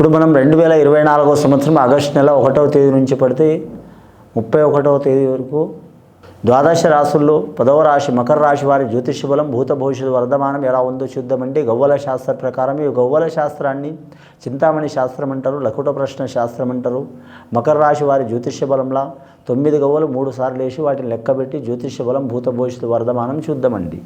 ఇప్పుడు మనం రెండు వేల ఇరవై నాలుగో సంవత్సరం ఆగస్టు నెల ఒకటవ తేదీ నుంచి పడితే ముప్పై ఒకటవ తేదీ వరకు ద్వాదశ రాశుల్లో పదవ రాశి మకర రాశి వారి జ్యోతిష బలం భూత భవిష్యత్తు వర్ధమానం ఎలా ఉందో చూద్దామంటే గవ్వల శాస్త్ర ప్రకారం ఈ గవ్వల శాస్త్రాన్ని చింతామణి శాస్త్రం అంటారు లకుట ప్రశ్న శాస్త్రం అంటారు. మకర రాశి వారి జ్యోతిష బలంలా తొమ్మిది గవ్వలు మూడు సార్లు వేసి వాటిని లెక్కబెట్టి జ్యోతిష బలం భూత భవిష్యత్తు వర్ధమానం చూద్దామండి.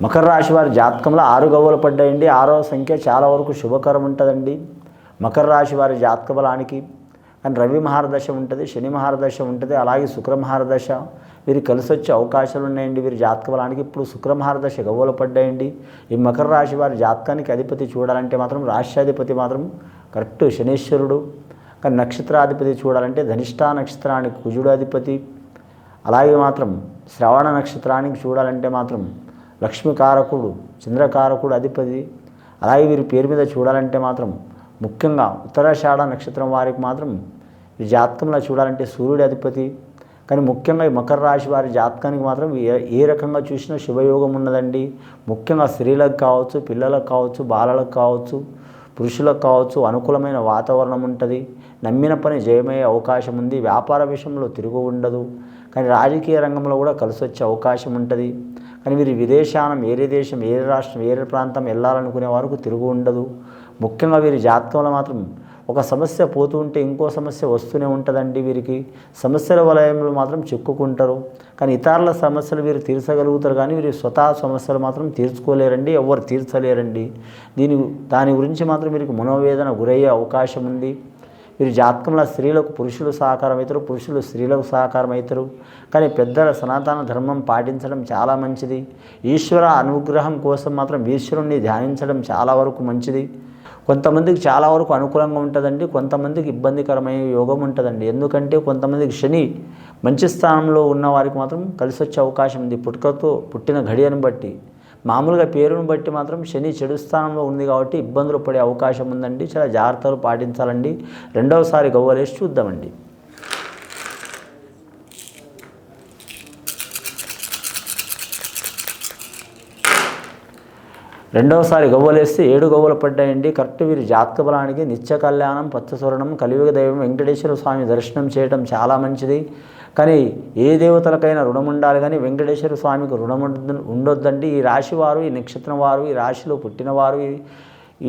మకర రాశి వారి జాతకంలో ఆరు గవ్వలు పడ్డాయండి. ఆరో సంఖ్య చాలా వరకు శుభకరం ఉంటుందండి. మకర రాశి వారి జాతక బలానికి కానీ రవి మహారదశ ఉంటుంది శని మహారదశ ఉంటుంది అలాగే శుక్ర మహారదశ. వీరు కలిసి వచ్చే అవకాశాలు ఉన్నాయండి. వీరి జాతక బలానికి ఇప్పుడు శుక్ర మహారదశ గవ్వలు పడ్డాయండి. ఈ మకర రాశి వారి జాతకానికి అధిపతి చూడాలంటే మాత్రం రాష్ట్రాధిపతి మాత్రం కరెక్ట్ శనీశ్వరుడు. కానీ నక్షత్రాధిపతి చూడాలంటే ధనిష్టా నక్షత్రానికి కుజుడు అధిపతి. అలాగే మాత్రం శ్రవణ నక్షత్రానికి చూడాలంటే మాత్రం లక్ష్మీకారకుడు చంద్రకారకుడు అధిపతి. అలాగే వీరి పేరు మీద చూడాలంటే మాత్రం ముఖ్యంగా ఉత్తరాషాఢ నక్షత్రం వారికి మాత్రం ఈ జాతకంలో చూడాలంటే సూర్యుడి అధిపతి. కానీ ముఖ్యంగా ఈ మకర రాశి వారి జాతకానికి మాత్రం ఏ ఏ రకంగా చూసినా శుభయోగం ఉన్నదండి. ముఖ్యంగా స్త్రీలకు కావచ్చు పిల్లలకు కావచ్చు బాలలకు కావచ్చు పురుషులకు కావచ్చు అనుకూలమైన వాతావరణం ఉంటుంది. నమ్మిన పని జయమయ్యే అవకాశం ఉంది. వ్యాపార విషయంలో తిరుగు ఉండదు. కానీ రాజకీయ రంగంలో కూడా కలిసి వచ్చే అవకాశం ఉంటుంది. కానీ వీరి విదేశానం వేరే దేశం వేరే రాష్ట్రం వేరే ప్రాంతం వెళ్ళాలనుకునే వారికి తిరుగు ఉండదు. ముఖ్యంగా వీరి జాతకంలో మాత్రం ఒక సమస్య పోతూ ఉంటే ఇంకో సమస్య వస్తూనే ఉంటుందండి వీరికి. సమస్యల వలయంలో మాత్రం చిక్కుకుంటారు. కానీ ఇతరుల సమస్యలు వీరు తీర్చగలుగుతారు కానీ వీరి స్వతహా సమస్యలు మాత్రం తీర్చుకోలేరండి ఎవరు తీర్చలేరండి. దీని దాని గురించి మాత్రం వీరికి మనోవేదన గురయ్యే అవకాశం ఉంది. వీరి జాతకంలో స్త్రీలకు పురుషులు సహకారం అవుతారు పురుషులు స్త్రీలకు సహకారం అవుతారు కానీ పెద్దల సనాతన ధర్మం పాటించడం చాలా మంచిది. ఈశ్వర అనుగ్రహం కోసం మాత్రం ఈశ్వరుణ్ణి ధ్యానించడం చాలా వరకు మంచిది. కొంతమందికి చాలా వరకు అనుకూలంగా ఉంటుందండి కొంతమందికి ఇబ్బందికరమైన యోగం ఉంటుందండి. ఎందుకంటే కొంతమందికి శని మంచి స్థానంలో ఉన్న వారికి మాత్రం కలిసి వచ్చే అవకాశం ఉంది. పుట్టుకతో పుట్టిన ఘడియను బట్టి మామూలుగా పేరును బట్టి మాత్రం శని చెడు స్థానంలో ఉంది కాబట్టి ఇబ్బందులు పడే అవకాశం ఉందండి. చాలా జాగ్రత్తలు పాటించాలండి. రెండవసారి గవ్వలేసి చూద్దామండి. రెండవసారి గవ్వలేస్తే ఏడు గవ్వలు పడ్డాయండి. కరెక్ట్ వీరి జాతక బలానికి నిత్య కళ్యాణం పచ్చస్వరణం కలియుగ దైవం వెంకటేశ్వర స్వామి దర్శనం చేయడం చాలా మంచిది. కానీ ఏ దేవతలకైనా రుణం ఉండాలి కానీ వెంకటేశ్వర స్వామికి రుణం ఉండొద్దండి. ఈ రాశి వారు ఈ నక్షత్రం వారు ఈ రాశిలో పుట్టినవారు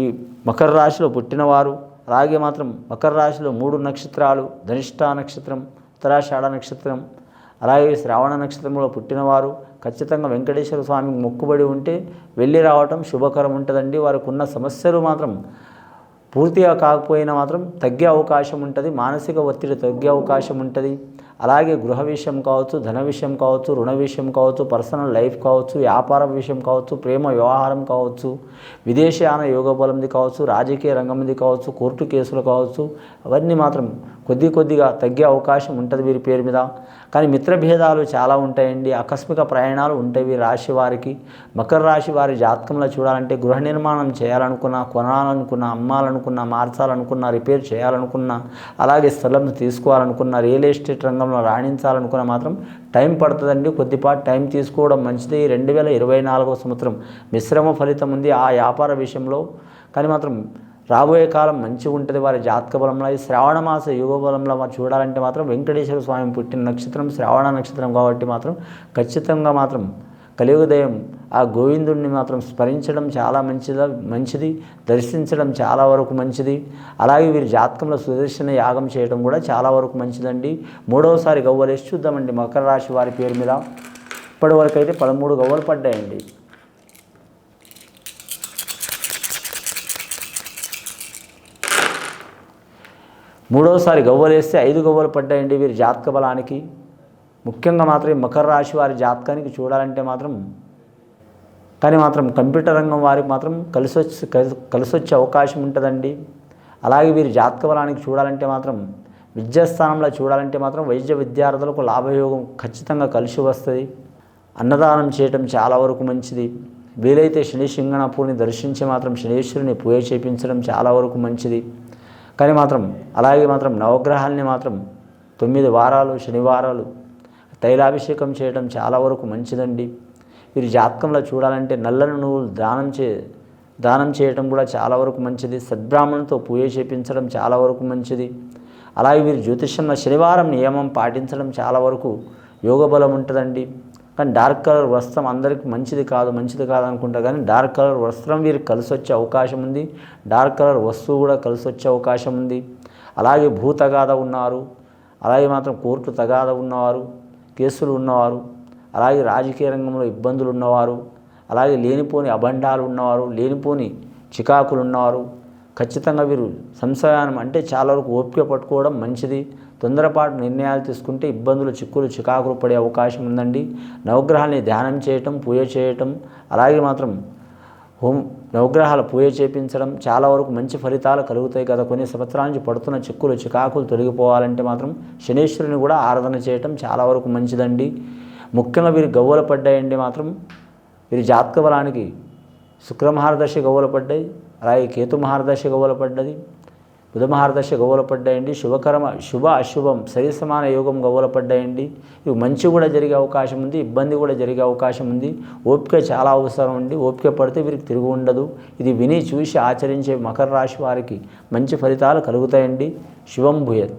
ఈ మకర రాశిలో పుట్టినవారు అలాగే మాత్రం మకర రాశిలో మూడు నక్షత్రాలు ధనిష్ఠా నక్షత్రం ఉత్తరాషాఢ నక్షత్రం అలాగే శ్రావణ నక్షత్రంలో పుట్టినవారు ఖచ్చితంగా వెంకటేశ్వర స్వామికి మొక్కుబడి ఉంటే వెళ్ళి రావటం శుభకరం ఉంటుందండి. వారికి ఉన్న సమస్యలు మాత్రం పూర్తిగా కాకపోయినా మాత్రం తగ్గే అవకాశం ఉంటుంది మానసిక ఒత్తిడి తగ్గే అవకాశం ఉంటుంది. అలాగే గృహ విషయం కావచ్చు ధన విషయం కావచ్చు రుణ విషయం కావచ్చు పర్సనల్ లైఫ్ కావచ్చు వ్యాపార విషయం కావచ్చు ప్రేమ వ్యవహారం కావచ్చు విదేశీయాన యోగబలంది కావచ్చు రాజకీయ రంగంది కావచ్చు కోర్టు కేసులు కావచ్చు అవన్నీ మాత్రం కొద్ది కొద్దిగా తగ్గే అవకాశం ఉంటుంది వీరి పేరు మీద. కానీ మిత్రభేదాలు చాలా ఉంటాయండి. ఆకస్మిక ప్రయాణాలు ఉంటాయి వీరి రాశి వారికి. మకర రాశి వారి జాతకంలో చూడాలంటే గృహ నిర్మాణం చేయాలనుకున్నా కొనాలనుకున్నా అమ్మాలనుకున్నా మార్చాలనుకున్నా రిపేర్ చేయాలనుకున్నా అలాగే స్థలం తీసుకోవాలనుకున్నా రియల్ ఎస్టేట్ రంగంలో రాణించాలనుకున్నా మాత్రం టైం పడుతుందండి. కొద్దిపాటు టైం తీసుకోవడం మంచిది. రెండు వేల ఇరవై నాలుగో సంవత్సరం మిశ్రమ ఫలితం ఉంది ఆ వ్యాపార విషయంలో. కానీ మాత్రం రాబోయే కాలం మంచిగా ఉంటుంది. వారి జాతక బలంలో ఈ శ్రావణ మాస యుగ బలంలో మరి చూడాలంటే మాత్రం వెంకటేశ్వర స్వామి పుట్టిన నక్షత్రం శ్రావణ నక్షత్రం కాబట్టి మాత్రం ఖచ్చితంగా మాత్రం కలియుగదయం ఆ గోవిందుడిని మాత్రం స్మరించడం చాలా మంచిదా మంచిది. దర్శించడం చాలా వరకు మంచిది. అలాగే వీరి జాతకంలో సుదర్శన యాగం చేయడం కూడా చాలా వరకు మంచిదండి. మూడవసారి గవ్వలేసి చూద్దామండి. మకర రాశి వారి పేరు మీద. ఇప్పటివరకు అయితే పదమూడు గవ్వలు పడ్డాయండి. మూడవసారి గవ్వలేస్తే ఐదు గవ్వలు పడ్డాయండి వీరి జాతక బలానికి. ముఖ్యంగా మాత్రం ఈ మకర రాశి వారి జాతకానికి చూడాలంటే మాత్రం కానీ మాత్రం కంప్యూటర్ రంగం వారికి మాత్రం కలిసి వచ్చి కలిసి- వచ్చే అవకాశం ఉంటుందండి. అలాగే వీరి జాతక బలానికి చూడాలంటే మాత్రం విద్యాస్థానంలో చూడాలంటే మాత్రం వైద్య విద్యార్థులకు లాభయోగం ఖచ్చితంగా కలిసి వస్తుంది. అన్నదానం చేయటం చాలా వరకు మంచిది. వీలైతే శని సింగణపూర్ని దర్శించి మాత్రం శనీశ్వరుని పూజ చేయించడం చాలా వరకు మంచిది. కానీ మాత్రం అలాగే మాత్రం నవగ్రహాల్ని మాత్రం తొమ్మిది వారాలు శనివారాలు తైలాభిషేకం చేయడం చాలా వరకు మంచిదండి. వీరి జాతకంలో చూడాలంటే నల్లని నువ్వులు దానం చే దానం చేయటం కూడా చాలా వరకు మంచిది. సద్బ్రాహ్మణులతో పూజ చేపించడం చాలా వరకు మంచిది. అలాగే వీరు జ్యోతిష్యంలో శనివారం నియమం పాటించడం చాలా వరకు యోగ బలం ఉంటుందండి. కానీ డార్క్ కలర్ వస్త్రం అందరికీ మంచిది కాదు మంచిది కాదు అనుకుంటారు కానీ డార్క్ కలర్ వస్త్రం వీరికి కలిసి వచ్చే అవకాశం ఉంది. డార్క్ కలర్ వస్తువు కూడా కలిసి వచ్చే అవకాశం ఉంది. అలాగే భూతగాథ ఉన్నారు. అలాగే మాత్రం కోర్టు తగాద ఉన్నవారు కేసులు ఉన్నవారు అలాగే రాజకీయ రంగంలో ఇబ్బందులు ఉన్నవారు అలాగే లేనిపోని అబండాలు ఉన్నవారు లేనిపోని చికాకులు ఉన్నవారు. ఖచ్చితంగా వీరు సంశయానం అంటే చాలా వరకు ఓపిక పట్టుకోవడం మంచిది. తొందరపాటు నిర్ణయాలు తీసుకుంటే ఇబ్బందులు చిక్కులు చికాకులు పడే అవకాశం ఉందండి. నవగ్రహాల్ని ధ్యానం చేయటం పూజ చేయటం అలాగే మాత్రం హోం నవగ్రహాల పూజ చేపించడం చాలా వరకు మంచి ఫలితాలు కలుగుతాయి కదా. కొన్ని సంవత్సరాల నుంచి పడుతున్న చిక్కులు చికాకులు తొలగిపోవాలంటే మాత్రం శనీశ్వరుని కూడా ఆరాధన చేయటం చాలా వరకు మంచిదండి. ముఖ్యంగా వీరు గవ్వలు పడ్డాయండి మాత్రం. వీరి జాతక బలానికి శుక్రమహారదర్శి గవ్వలు పడ్డాయి. అలాగే కేతు మహారదర్శి గవ్వలు పడ్డది. బుధమహారదశ గవ్వలు పడ్డాయండి శుభకరమ శుభ అశుభం సరి సమాన యోగం గవ్వలు పడ్డాయండి ఇవి మంచి కూడా జరిగే అవకాశం ఉంది ఇబ్బంది కూడా జరిగే అవకాశం ఉంది. ఓపిక చాలా అవసరం అండి. ఓపిక పడితే వీరికి తిరుగు ఉండదు. ఇది విని చూసి ఆచరించే మకర రాశి వారికి మంచి ఫలితాలు కలుగుతాయండి. శుభం భూయత్.